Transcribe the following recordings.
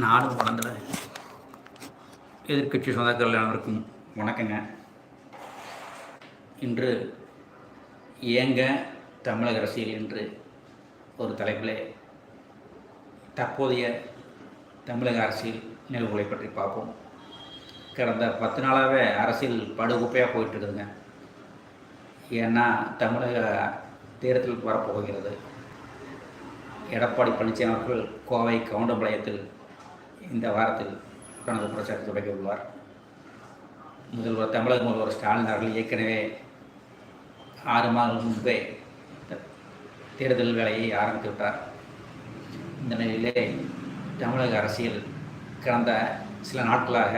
நாடும் வளர்ந்துட எதிர்க்கட்சி சொந்தக்காரர்கள் அனைவருக்கும் வணக்கங்க. இன்று ஏங்க தமிழக அரசியல் என்று ஒரு தலைப்பில் தற்போதைய தமிழக அரசியல் நிகழ்வுகளை பற்றி பார்ப்போம். கடந்த பத்து நாளாகவே அரசியல் படுகுப்பையாக போயிட்டுருக்குதுங்க. ஏன்னா தமிழக தேர்தல் வரப்போகிறது எடப்பாடி பழனிசாமி அவர்கள் கோவை கவுண்டம்பாளையத்தில் இந்த வாரத்தில் தனது பிரச்சாரத்தை தொடங்கி உள்ளார் முதல்வர் தமிழக முதல்வர் ஸ்டாலின் அவர்கள் ஏற்கனவே ஆறு மாதம் முன்பே தேர்தல் வேலையை ஆரம்பித்து விட்டார். இந்த நிலையிலே தமிழக அரசியல் கடந்த சில நாட்களாக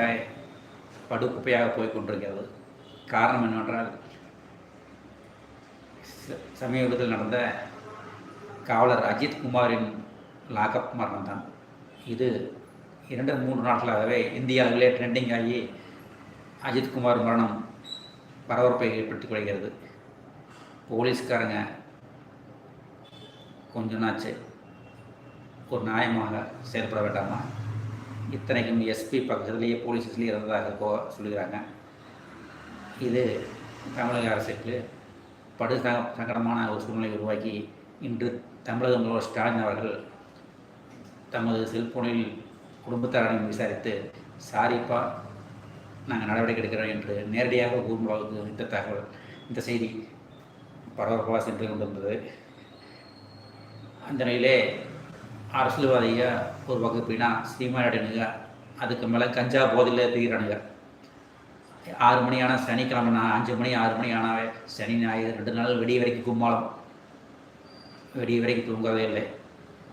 படுகுப்பையாக போய் கொண்டிருக்கிறது காரணம் என்னவென்றால் ச- சமீபத்தில் நடந்த காவலர் அஜித் குமாரின் லாக்அப் மரணம் தான் இது இரண்டு மூன்று நாட்களாகவே இந்தியாவிலே ட்ரெண்டிங் ஆகி அஜித்குமார் மரணம் பரபரப்பை ஏற்படுத்திக் கொள்கிறது. போலீஸ்காரங்க கொஞ்ச நாச்சு ஒரு நியாயமாக செயல்பட வேண்டாமா? இத்தனைக்கும் எஸ்பி பக்கத்துலேயே போலீஸ்லேயே இருந்ததாக போ சொல்லுகிறாங்க. இது தமிழக அரசுக்கு படு சங்கடமான ஒரு சூழ்நிலை உருவாக்கி இன்று தமிழக முதல்வர் ஸ்டாலின் அவர்கள் தமது செல்போனில் குடும்பத்தாரிடம் விசாரித்து சாரிப்பா நாங்கள் நடவடிக்கை எடுக்கிறோம் என்று நேரடியாக கூறும் இந்த தகவல் இந்த செய்தி பரபரப்பாக சென்று கொண்டிருந்தது. அந்த நிலையிலே அரசியல்வாதிக ஒரு வகுப்பினா சீமானடுனுங்க அதுக்கு மேலே கஞ்சா போதையில் தீரானுங்க ஆறு மணி ஆனால் சனிக்கிழமை நான் அஞ்சு மணி ஆறு மணி ஆனாவே சனி ஞாயிறு ரெண்டு நாள் வெடி வரைக்கும் கும்மாளம். வெடி வரைக்கும் தூங்கவே இல்லை.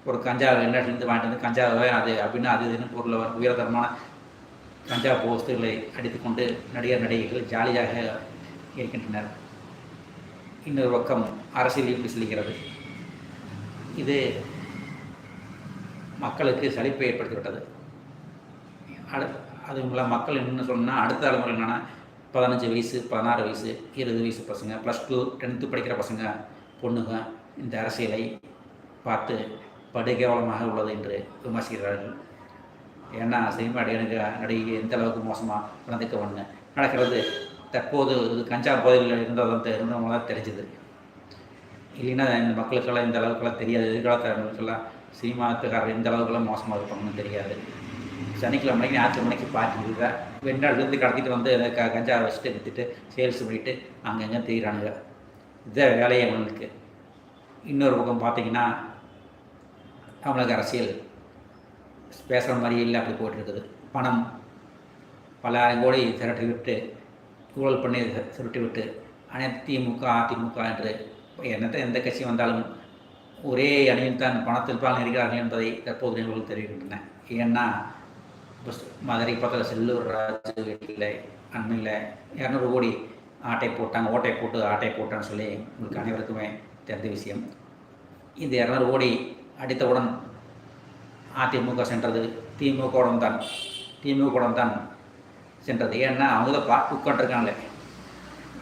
ஒரு கஞ்சா வெளிநாட்டிலேருந்து வாங்கிட்டு வந்து கஞ்சாவை அது அப்படின்னா அது இதுன்னு பொருளை உயர்தரமான கஞ்சா போஸ்துகளை அடித்துக்கொண்டு நடிகர் நடிகைகள் ஜாலியாக இருக்கின்றனர். இன்னொரு பக்கம் அரசியல் இப்படி செல்கிறது இது மக்களுக்கு சலிப்பை ஏற்படுத்திவிட்டது. அடு அதுங்கள மக்கள் என்ன சொன்னால் அடுத்த தலைமுறை என்னென்னா பதினஞ்சு வயசு பதினாறு வயசு இருபது வயசு பசங்க ப்ளஸ் டூ டென்த்து படிக்கிற பசங்க பொண்ணுங்க இந்த அரசியலை பார்த்து படுகேவலமாக உள்ளது என்று விமர்சிக்கிறார்கள். ஏன்னா சினிமா நடிகனுக்கு நடிகை எந்த அளவுக்கு மோசமாக நடந்துக்க ஒன்று நடக்கிறது தற்போது இது கஞ்சா பகுதியில் இருந்ததான் இருந்தவங்க தான் தெரிஞ்சுது. இல்லைன்னா இந்த மக்களுக்கெல்லாம் இந்த அளவுக்குலாம் தெரியாது. எதிர்காலத்தினருக்கெல்லாம் சினிமாத்துக்காரர் இந்த அளவுக்குலாம் மோசமாக இருப்பாங்கன்னு தெரியாது. சனிக்கிழமை மணிக்கு ஞாயிற்று மணிக்கு பார்ட்டி இருக்கா வெளிநாட்டிலேருந்து கடத்திட்டு வந்து க கஞ்சா வச்சுட்டு விற்றுட்டு சேல்ஸ் பண்ணிவிட்டு அங்கங்கே தெரியுறானுங்க இதுதான் வேலையை அவங்களுக்கு இன்னொரு பக்கம் பார்த்தீங்கன்னா தமிழக அரசியல் பேசுகிற மாதிரி இல்லை அப்படி போயிட்டுருக்குது. பணம் பல ஆயிரம் கோடி திரட்டி விட்டு ஊழல் பண்ணி தி- சுருட்டி விட்டு அனைத்து திமுக அதிமுக என்று என்னத்தை எந்த கட்சி வந்தாலும் ஒரே அணியில் தான் பணத்தில் பால் இருக்கிறார்கள் என்பதை தற்போது நிகழ்வுகள் தெரிவிக்கின்றன. ஏன்னா இப்போ மதுரை பக்கத்தில் செல்லூர் ராஜு வீட்டில் அண்மையில் இரநூறு கோடி ஆட்டை போட்டாங்க ஓட்டை போட்டு ஆட்டை போட்டான்னு சொல்லி உங்களுக்கு அனைவருக்குமே தெரிந்த விஷயம். இந்த இரநூறு கோடி அடித்தவுடன் அதிமுக சென்றது. திமுகவுடன் தான் திமுகவுடன் தான் சென்றது. ஏன்னா அவங்க தான் பார்த்து உட்காந்துருக்காங்களே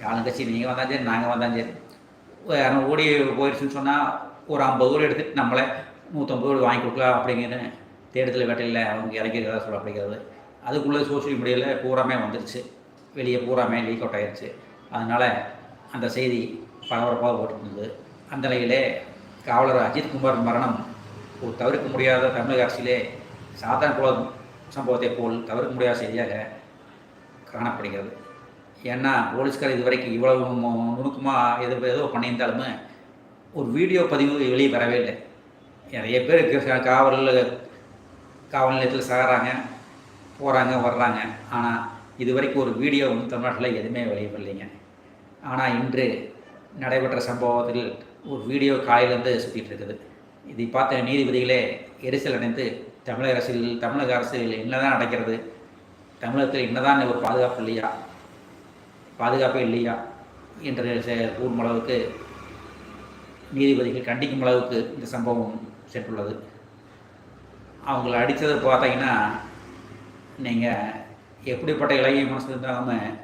ஆளுங்கட்சி நீங்கள் வந்தாலும் சரி நாங்கள் வந்தாலும் சரி. யாரும் ஓடி போயிடுச்சுன்னு சொன்னால் ஒரு ஐம்பது கோடி எடுத்துகிட்டு நம்மளை நூற்றம்பது கோடி வாங்கி கொடுக்கலாம் அப்படிங்கிற தேடுதல் வேட்டையில் அவங்க இறக்கிறதா சொல்லப்படுகிறது அதுக்குள்ளே சோஷியல் மீடியாவில் பூராமே வந்துருச்சு. வெளியே பூராமே லீக் அவுட் ஆயிடுச்சு அதனால் அந்த செய்தி பரபரப்பாக போட்டுருந்தது அந்த நிலையிலே காவலர் அஜித்குமார் மரணம். ஒரு தவிர்க்க முடியாத தமிழக அரசியலே சாதாரண குல சம்பவத்தை போல் தவிர்க்க முடியாத செய்தியாக காணப்படுகிறது. ஏன்னா போலீஸ்கார் இதுவரைக்கும் இவ்வளவு நுணுக்கமாக எது ஏதோ பண்ணியிருந்தாலுமே ஒரு வீடியோ பதிவு வெளியே வரவே இல்லை. நிறைய பேர் காவலில் காவல் காவல் நிலையத்தில் சாகிறாங்க போகிறாங்க வர்றாங்க. ஆனால் இது வரைக்கும் ஒரு வீடியோ வந்து தமிழ்நாட்டில் எதுவுமே வெளியே வரலைங்க. ஆனால் இன்று நடைபெற்ற சம்பவத்தில் ஒரு வீடியோ காலையிலேருந்து சுற்றிட்டு இருக்குது. இதை பார்த்த நீதிபதிகளே எரிசல் அடைந்து தமிழக அரசியல் தமிழக அரசியல் என்னதான் நடக்கிறது? தமிழகத்தில் என்னதான் ஒரு பாதுகாப்பு இல்லையா? பாதுகாப்பே இல்லையா? என்று செ- கூறும் அளவுக்கு நீதிபதிகள் கண்டிக்கும் அளவுக்கு இந்த சம்பவம் சென்றுள்ளது. அவங்கள அடித்ததை பார்த்தீங்கன்னா நீங்கள் எப்படிப்பட்ட இளைய மனசு இருந்தாலும்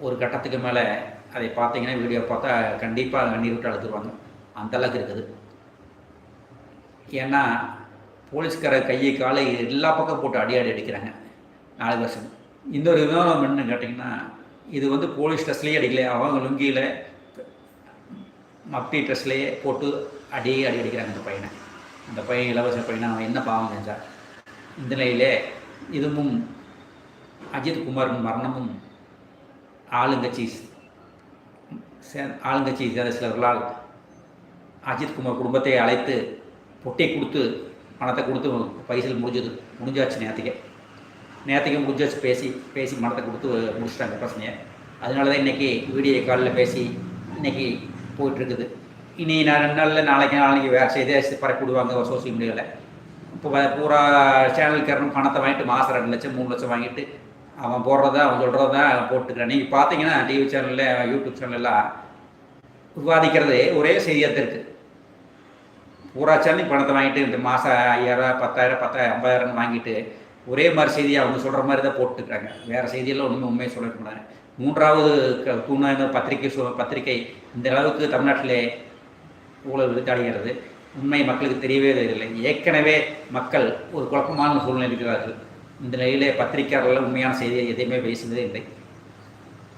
ஒரு கட்டத்துக்கு மேலே அதை பார்த்தீங்கன்னா வீடியோ பார்த்தா கண்டிப்பாக கண்ணீர் விட்டு அழுதுருவாங்க அந்த அளவுக்கு இருக்குது. ஏன்னா போலீஸ்கார கையை காலை எல்லா பக்கம் போட்டு அடி அடி அடிக்கிறாங்க. நாலு வருஷம். இந்த ஒரு விவாதம் என்னன்னு கேட்டிங்கன்னா இது வந்து போலீஸ் ட்ரெஸ்லேயே அடிக்கல. அவங்க லுங்கியில் மப்பி ட்ரெஸ்லேயே போட்டு அடியே அடி அடிக்கிறாங்க அந்த பையனை. அந்த பையன் இலவச பையனை? அவன் என்ன பாவம் செஞ்சான்? இந்த நிலையிலே இதுவும் அஜித் குமாரின் மரணமும் ஆளுங்கட்சி ஆளுங்கட்சியை ஆளுங்கட்சி சேர்ந்த சிலர்களால் அஜித் குமார் குடும்பத்தை அழைத்து பொட்டை கொடுத்து பணத்தை கொடுத்து பைசல் முடிஞ்சது முடிஞ்சாச்சு நேற்றுக்கே நேற்றுக்கு முடிஞ்சாச்சு பேசி பேசி பணத்தை கொடுத்து முடிச்சிட்டாங்க பிரச்சனையை அதனால தான் இன்றைக்கி வீடியோ காலில் பேசி இன்றைக்கி போயிட்டுருக்குது. இனி நான் ரெண்டு நாளில் நாளைக்கு நாளைக்கு வேறு செய்தே பரப்பி விடுவாங்க சோசியல் மீடியாவில் இப்போ பூரா சேனல்காரனும் பணத்தை வாங்கிட்டு மாதம் ரெண்டு லட்சம் மூணு லட்சம் வாங்கிட்டு அவன் போடுறத அவன் சொல்கிறதா அவன் போட்டுக்கிறான். நீங்கள் பார்த்தீங்கன்னா டிவி சேனலில் யூடியூப் சேனல்லாம் விவாதிக்கிறது ஒரே செய்தியாக தான் இருக்குது பணத்தை வாங்கிட்டு இந்த மாதம் ஐயாயிரம் பத்தாயிரம் பத்தாயிரம் ஐம்பதாயிரம் வாங்கிட்டு ஒரே மாதிரி செய்தியை அவங்க சொல்கிற மாதிரி தான் போட்டுக்கிறாங்க. வேறு செய்தியெல்லாம் ஒன்றுமே உண்மையை சொல்லிட்டு போனாங்க மூன்றாவது க- தூணாக பத்திரிகை சொ- பத்திரிகை இந்த அளவுக்கு தமிழ்நாட்டிலே ஊழல் விழுத்தாடுகிறது உண்மை மக்களுக்கு தெரியவே இல்லை. ஏற்கனவே மக்கள் ஒரு குழப்பமான சூழ்நிலை இருக்கிறார்கள். இந்த நிலையிலே பத்திரிகையாளர்கள் உண்மையான செய்தியை எதையுமே பேசுனதே இல்லை.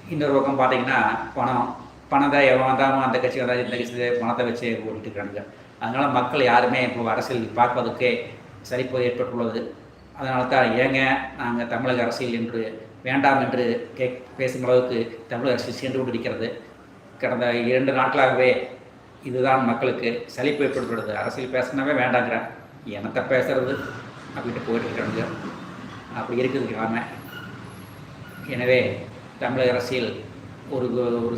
இன்னொரு பக்கம் பார்த்தீங்கன்னா பணம் பணம் தான் எவன் தான் அந்த கட்சி வந்தால் இந்த கட்சி பணத்தை வச்சு ஓடிட்டு அதனால் மக்கள் யாருமே இப்போ அரசியல் பார்ப்பதற்கே சரிப்போது ஏற்பட்டுள்ளது. அதனால தான் ஏங்க நாங்கள் தமிழக அரசியல் என்று வேண்டாம் என்று கேக் பேசும் அளவுக்கு தமிழக அரசியல் சென்று கொண்டிருக்கிறது. கடந்த இரண்டு நாட்களாகவே இதுதான் மக்களுக்கு சலிப்பு ஏற்படுத்துறது அரசியல் பேசினாவே வேண்டாங்கிறேன். எனத்தை பேசுறது? அப்படின்ட்டு போயிட்டு இருக்காங்க அப்படி இருக்குது கிராம எனவே தமிழக அரசியல் ஒரு ஒரு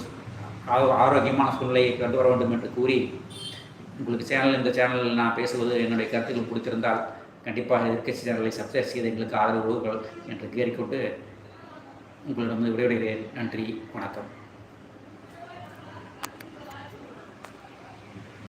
ஆரோக்கியமான சூழ்நிலையை கொண்டு வர வேண்டும் என்று கூறி உங்களுக்கு சேனல் இந்த சேனலில் நான் பேசுவது என்னுடைய கருத்துக்கள் பிடித்திருந்தால் கண்டிப்பாக எதிர்கட்சி சேனலை சப்ஸ்கிரைப் செய்து எங்களுக்கு ஆதரவு என்று கேட்டுக்கொண்டு உங்களிடம் விடைபெறுகிறேன். நன்றி. வணக்கம்.